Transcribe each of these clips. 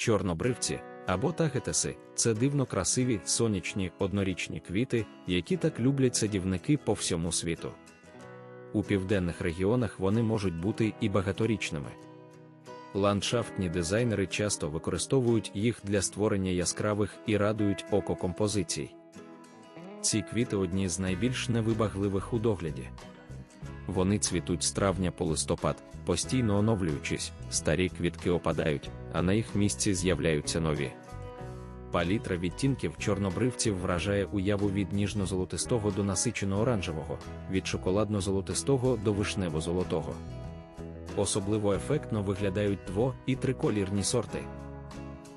Чорнобривці або тагетеси це дивно красиві сонячні однорічні квіти, які так люблять садівники по всьому світу. У південних регіонах вони можуть бути і багаторічними. Ландшафтні дизайнери часто використовують їх для створення яскравих і радують око композицій. Ці квіти одні з найбільш невибагливих у догляді. Вони цвітуть з травня по листопад, постійно оновлюючись, старі квітки опадають, а на їх місці з'являються нові. Палітра відтінків чорнобривців вражає уяву від ніжно-золотистого до насичено-оранжевого, від шоколадно-золотистого до вишнево-золотого. Особливо ефектно виглядають дво- і триколірні сорти.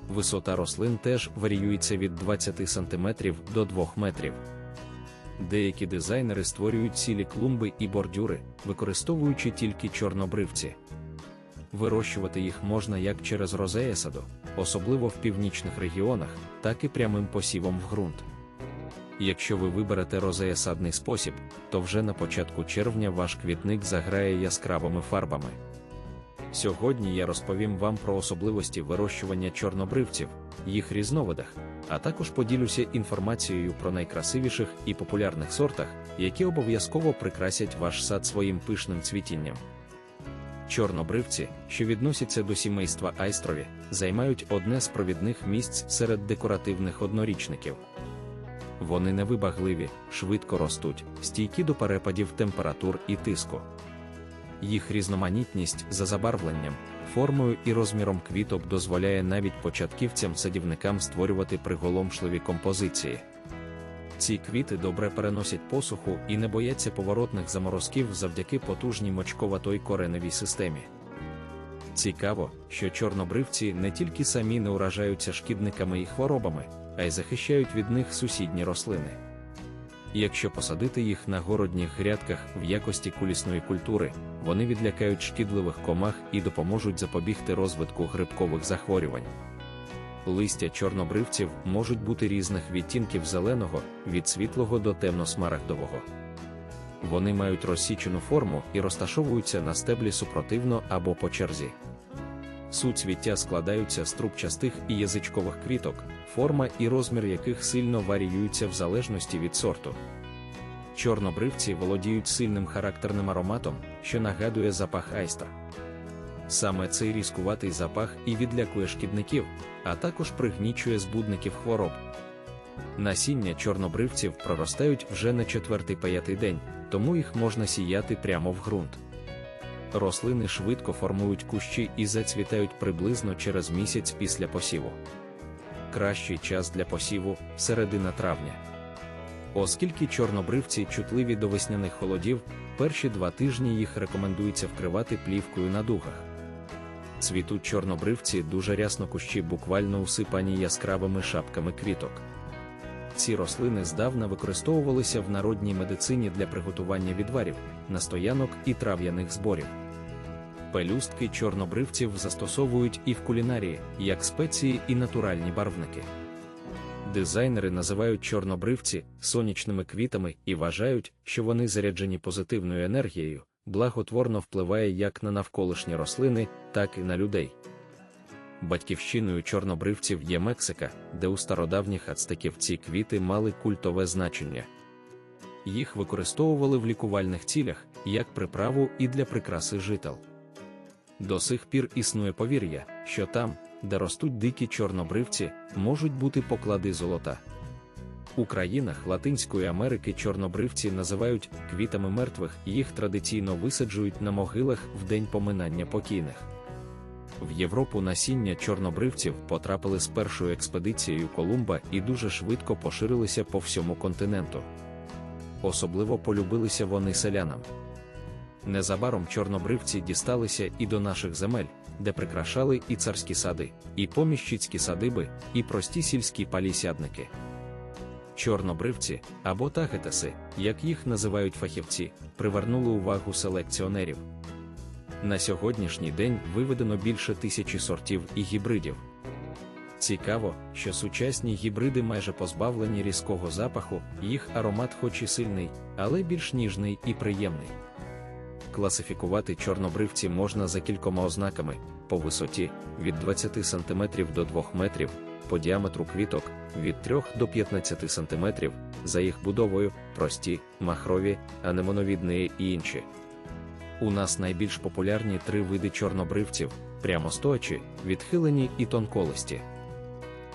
Висота рослин теж варіюється від 20 см до 2 метрів. Деякі дизайнери створюють цілі клумби і бордюри, використовуючи тільки чорнобривці. Вирощувати їх можна як через розеясаду, особливо в північних регіонах, так і прямим посівом в ґрунт. Якщо ви виберете розеясадний спосіб, то вже на початку червня ваш квітник заграє яскравими фарбами. Сьогодні я розповім вам про особливості вирощування чорнобривців, їх різновидах, а також поділюся інформацією про найкрасивіших і популярних сортах, які обов'язково прикрасять ваш сад своїм пишним цвітінням. Чорнобривці, що відносяться до сімейства айстрові, займають одне з провідних місць серед декоративних однорічників. Вони невибагливі, швидко ростуть, стійкі до перепадів температур і тиску. Їх різноманітність за забарвленням, формою і розміром квіток дозволяє навіть початківцям-садівникам створювати приголомшливі композиції. Ці квіти добре переносять посуху і не бояться поворотних заморозків завдяки потужній мочковатої кореневій системі. Цікаво, що чорнобривці не тільки самі не уражаються шкідниками і хворобами, а й захищають від них сусідні рослини. Якщо посадити їх на городніх грядках в якості кулісної культури, вони відлякають шкідливих комах і допоможуть запобігти розвитку грибкових захворювань. Листя чорнобривців можуть бути різних відтінків зеленого, від світлого до темно-смарагдового. Вони мають розсічену форму і розташовуються на стеблі супротивно або по черзі. Суцвіття складаються з трубчастих і язичкових квіток, форма і розмір яких сильно варіюються в залежності від сорту. Чорнобривці володіють сильним характерним ароматом, що нагадує запах айстра. Саме цей різкуватий запах і відлякує шкідників, а також пригнічує збудників хвороб. Насіння чорнобривців проростають вже на четвертий-п'ятий день, тому їх можна сіяти прямо в ґрунт. Рослини швидко формують кущі і зацвітають приблизно через місяць після посіву. Кращий час для посіву середина травня. Оскільки чорнобривці чутливі до весняних холодів, перші два тижні їх рекомендується вкривати плівкою на дугах. Цвітуть чорнобривці дуже рясно кущі буквально усипані яскравими шапками квіток. Ці рослини здавна використовувалися в народній медицині для приготування відварів, настоянок і трав'яних зборів. Пелюстки чорнобривців застосовують і в кулінарії, як спеції і натуральні барвники. Дизайнери називають чорнобривці сонячними квітами і вважають, що вони заряджені позитивною енергією, благотворно впливає як на навколишні рослини, так і на людей. Батьківщиною чорнобривців є Мексика, де у стародавніх ацтеків ці квіти мали культове значення. Їх використовували в лікувальних цілях, як приправу і для прикраси жител. До сих пір існує повір'я, що там, де ростуть дикі чорнобривці, можуть бути поклади золота. У країнах Латинської Америки чорнобривці називають квітами мертвих, їх традиційно висаджують на могилах в день поминання покійних. В Європу насіння чорнобривців потрапили з першою експедицією Колумба і дуже швидко поширилися по всьому континенту. Особливо полюбилися вони селянам. Незабаром чорнобривці дісталися і до наших земель, де прикрашали і царські сади, і поміщицькі садиби, і прості сільські палісядники. Чорнобривці або тагетеси, як їх називають фахівці, привернули увагу селекціонерів. На сьогоднішній день виведено більше тисячі сортів і гібридів. Цікаво, що сучасні гібриди майже позбавлені різкого запаху, їх аромат хоч і сильний, але більш ніжний і приємний. Класифікувати чорнобривці можна за кількома ознаками: по висоті від 20 см до 2 метрів, по діаметру квіток від 3 до 15 см, за їх будовою прості, махрові, анемоновідні і інші. У нас найбільш популярні три види чорнобривців прямостоячі, відхилені і тонколисті.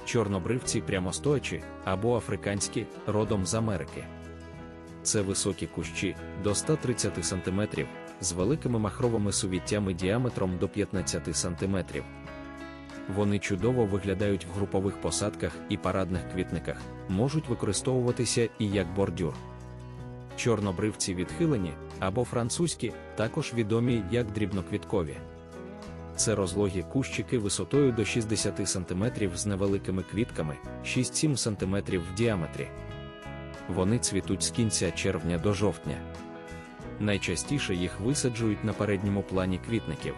Чорнобривці прямостоячі або африканські родом з Америки. Це високі кущі до 130 см з великими махровими сувіттями діаметром до 15 см. Вони чудово виглядають в групових посадках і парадних квітниках, можуть використовуватися і як бордюр. Чорнобривці відхилені або французькі, також відомі як дрібноквіткові. Це розлогі кущики висотою до 60 см з невеликими квітками 6-7 см в діаметрі. Вони цвітуть з кінця червня до жовтня. Найчастіше їх висаджують на передньому плані квітників.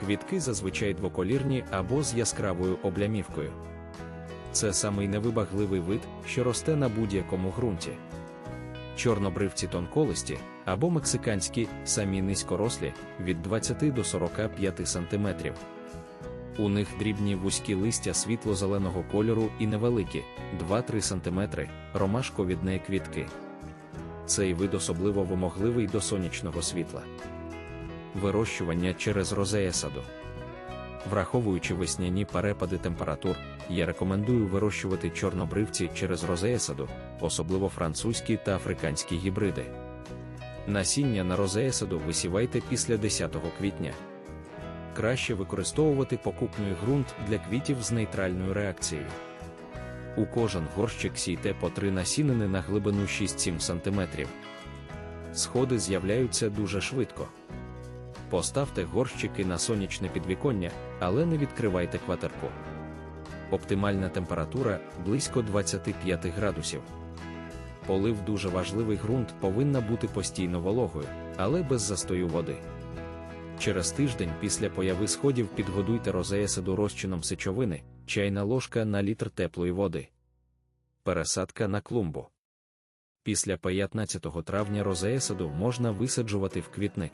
Квітки зазвичай двоколірні або з яскравою облямівкою. Це самий невибагливий вид, що росте на будь-якому ґрунті. Чорнобривці тонколисті або мексиканські, самі низькорослі від 20 до 45 см. У них дрібні вузькі листя світло-зеленого кольору і невеликі 2-3 см, ромашковідне квітки. Цей вид особливо вимогливий до сонячного світла. Вирощування через розея саду. Враховуючи весняні перепади температур, я рекомендую вирощувати чорнобривці через розеясаду, особливо французькі та африканські гібриди. Насіння на розеясаду висівайте після 10 квітня. Краще використовувати покупний ґрунт для квітів з нейтральною реакцією. У кожен горщик сійте по 3 насінини на глибину 6-7 см. Сходи з'являються дуже швидко. Поставте горщики на сонячне підвіконня, але не відкривайте кватерку. Оптимальна температура близько 25 градусів. Полив дуже важливий ґрунт повинна бути постійно вологою, але без застою води. Через тиждень після появи сходів підгодуйте розеясиду розчином сечовини, чайна ложка на літр теплої води. Пересадка на клумбу. Після 15 травня розеясиду можна висаджувати в квітник.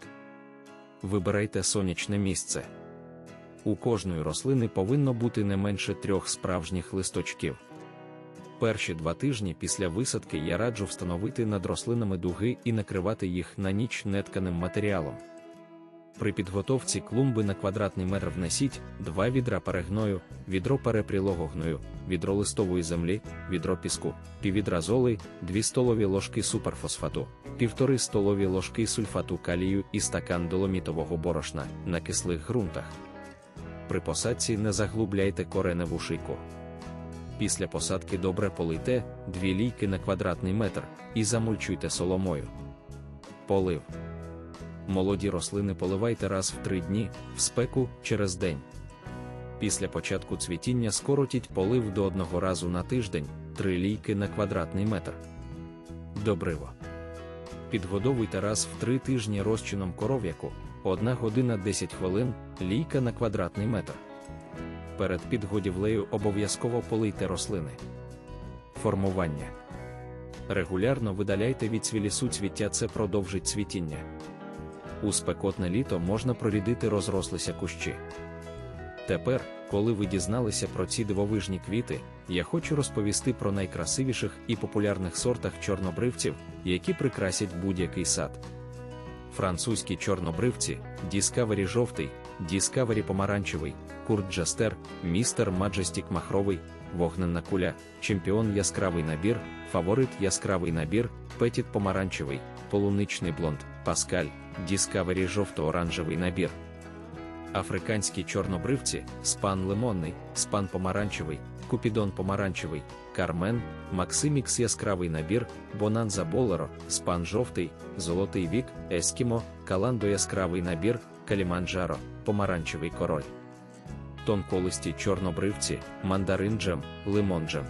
Вибирайте сонячне місце. У кожної рослини повинно бути не менше трьох справжніх листочків. Перші два тижні після висадки я раджу встановити над рослинами дуги і накривати їх на ніч нетканим матеріалом. При підготовці клумби на квадратний метр внесіть 2 відра перегною, відро перепрілого гною, відро листової землі, відро піску, піввідра золи, 2 столові ложки суперфосфату, 1,5 столові ложки сульфату калію і стакан доломітового борошна на кислих ґрунтах. При посадці не заглубляйте кореневу шийку. Після посадки добре полийте 2 лійки на квадратний метр і замульчуйте соломою. Полив. Молоді рослини поливайте раз в 3 дні, в спеку через день. Після початку цвітіння скоротіть полив до одного разу на тиждень, 3 лійки на квадратний метр. Добриво. Підгодовуйте раз в 3 тижні розчином коров'яку, 1 година 10 хвилин, лійка на квадратний метр. Перед підгодівлею обов'язково полийте рослини. Формування. Регулярно видаляйте від цвілісу цвіття, це продовжить цвітіння. У спекотне літо можна прорідити розрослися кущі. Тепер, коли ви дізналися про ці дивовижні квіти, я хочу розповісти про найкрасивіших і популярних сортах чорнобривців, які прикрасять будь-який сад. Французькі чорнобривці, Discovery жовтий, Discovery помаранчевий, Курт Джастер, Містер Маджестік махровий, вогненна куля, чемпіон яскравий набір, фаворит яскравий набір, петіт помаранчевий, полуничний блонд, Паскаль, Discovery жовто-оранжевий набір. Африканські чорнобривці, спан лимонний, спан помаранчевий, купідон помаранчевий, кармен, Максимікс яскравий набір, Бонанза Болеро, спан жовтий, золотий вік, Ескімо, Каландо яскравий набір, Каліманджаро, помаранчевий король. Тонколисті чорнобривці, мандарин джем, лимон джем.